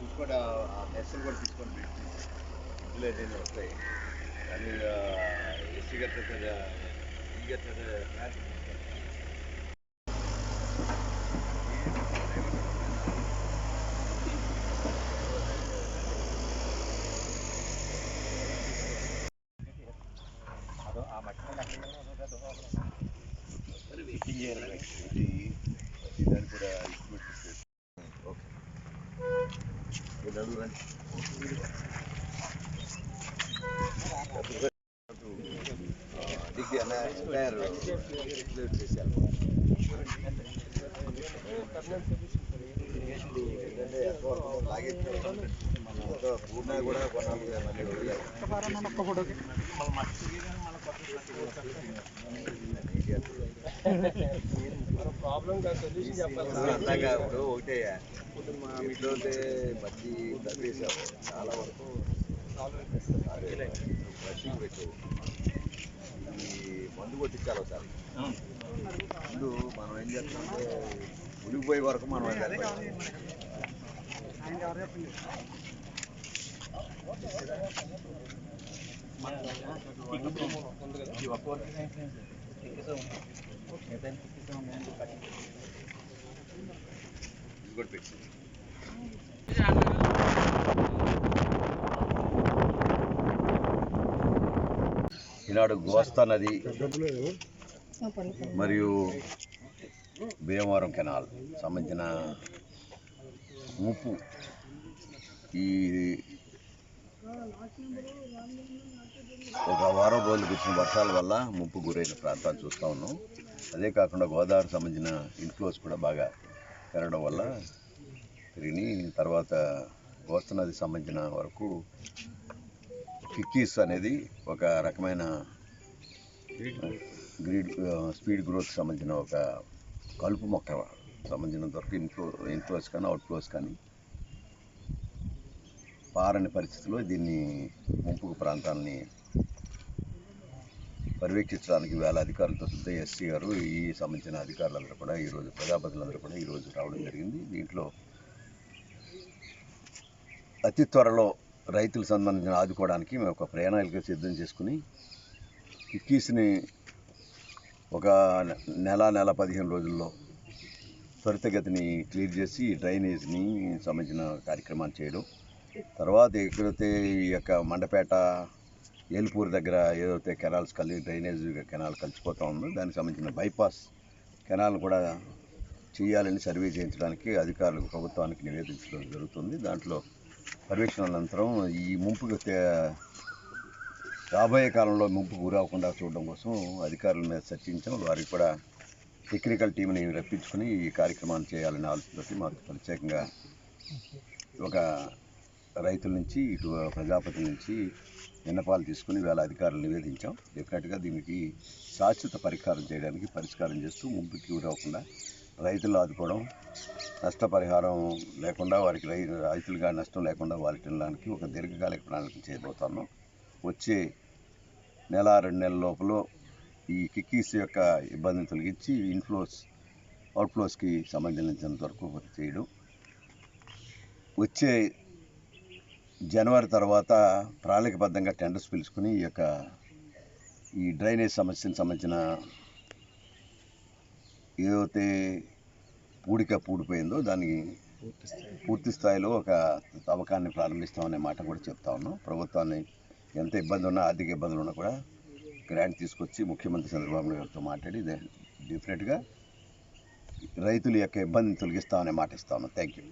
తీసుకోండి ఆ మెస్సులు కూడా తీసుకోండి ఇంట్లో ఏదైనా వస్తాయి కానీ ఈసీగా ఈగ ట్రాఫిక్ గట్ట వెయిటింగ్ చేయాలి ఇది దాన్ని కూడా ఏంటంటే పూర్ణ కూడా ఇప్పుడు మా ఇంట్లో ఉంటే మంచి తగ్గేసాము చాలా వరకు బ్రషింగ్ పెట్టు. ఈ మందు కొట్టించాలి ఒకసారి. ముందు మనం ఏం చేస్తామంటే ఉలిగిపోయే వరకు మనం ఈనాడు గోస్తా నది మరియు భీమవరం కెనాల్ సంబంధించిన ముప్పు ఈ ఒక వారం రోజులు కురిసిన వర్షాల వల్ల ముప్పు గురైన ప్రాంతాలు చూస్తూ ఉన్నాం. అదే కాకుండా గోదావరి సంబంధించిన ఇన్ఫ్లోస్ కూడా బాగా పెరగడం వల్ల పెరిగినాయి. తర్వాత గోస్త నది సంబంధించిన వరకు కిక్కీస్ అనేది ఒక రకమైన గ్రీడ్ స్పీడ్ గ్రోత్ సంబంధించిన ఒక కలుపు మొక్క సంబంధించినంత వరకు ఇన్ఫ్లో ఇన్ఫ్లోస్ కానీ అవుట్ఫ్లోస్ కానీ పారని పరిస్థితిలో దీన్ని ముంపుకు ప్రాంతాలని పర్యవేక్షించడానికి వేల అధికారులతో శుద్ధ ఎస్సీ గారు ఈ సంబంధించిన అధికారులందరూ కూడా ఈరోజు ప్రజాప్రతినిధులందరూ కూడా ఈరోజు రావడం జరిగింది. దీంట్లో అతి త్వరలో రైతులకు సంబంధించిన ఆదుకోవడానికి మేము ఒక ప్రణాళిక సిద్ధం చేసుకుని కిక్కీస్ని ఒక నెల నెల పదిహేను రోజుల్లో త్వరితగతిని క్లియర్ చేసి డ్రైనేజ్ని సంబంధించిన కార్యక్రమాలు చేయడం. తర్వాత ఎక్కడైతే ఈ యొక్క మండపేట ఏలుపూరు దగ్గర ఏదైతే కెనాల్స్ కలిగి డ్రైనేజ్ కెనాల్ కలిసిపోతా ఉందో దానికి సంబంధించిన బైపాస్ కెనాల్ కూడా చేయాలని సర్వే చేయించడానికి అధికారులకు ప్రభుత్వానికి నివేదించడం జరుగుతుంది. దాంట్లో పర్యవేక్షణ అనంతరం ఈ ముంపుకు తే- రాబోయే కాలంలో ముంపు గురవకుండా చూడడం కోసం అధికారుల మీద చర్చించాం. వారికి కూడా టెక్నికల్ టీంని రప్పించుకుని ఈ కార్యక్రమాన్ని చేయాలని ఆలోచనతోటి మాకు ప్రత్యేకంగా ఒక రైతుల నుంచి ఇటు ప్రజాపతి నుంచి విన్నపాలు తీసుకుని వేళ అధికారులు నివేదించాం. డెఫినెట్గా దీనికి శాశ్వత పరిహారం చేయడానికి పరిష్కారం చేస్తూ ముంపుకి గురవకుండా రైతులు ఆదుకోవడం నష్టపరిహారం లేకుండా వారికి రై రైతులుగా నష్టం లేకుండా వాళ్ళకి ఒక దీర్ఘకాలిక ప్రణాళిక చేయబోతున్నాం. వచ్చే నెల రెండు నెలల లోపల ఈ కిక్కీస్ యొక్క ఇబ్బందిని తొలగించి ఇన్ఫ్లోస్ అవుట్ఫ్లోస్కి సంబంధించినంత వరకు చేయడం. వచ్చే జనవరి తర్వాత ప్రణాళికబద్ధంగా టెండర్స్ పిలుచుకుని ఈ యొక్క ఈ డ్రైనేజ్ సమస్యకు సంబంధించిన ఏదైతే పూడిక పూడిపోయిందో దానికి పూర్తి స్థాయిలో ఒక తవ్వకాన్ని ప్రారంభిస్తామనే మాట కూడా చెప్తా ఉన్నాం. ప్రభుత్వాన్ని ఎంత ఇబ్బంది ఉన్నా ఆర్థిక ఇబ్బందులు ఉన్నా కూడా గ్రాంట్ తీసుకొచ్చి ముఖ్యమంత్రి చంద్రబాబు నాయుడు గారితో మాట్లాడి డెఫినెట్గా రైతుల యొక్క ఇబ్బందిని తొలగిస్తామనే మాట ఇస్తాను థ్యాంక్ యూ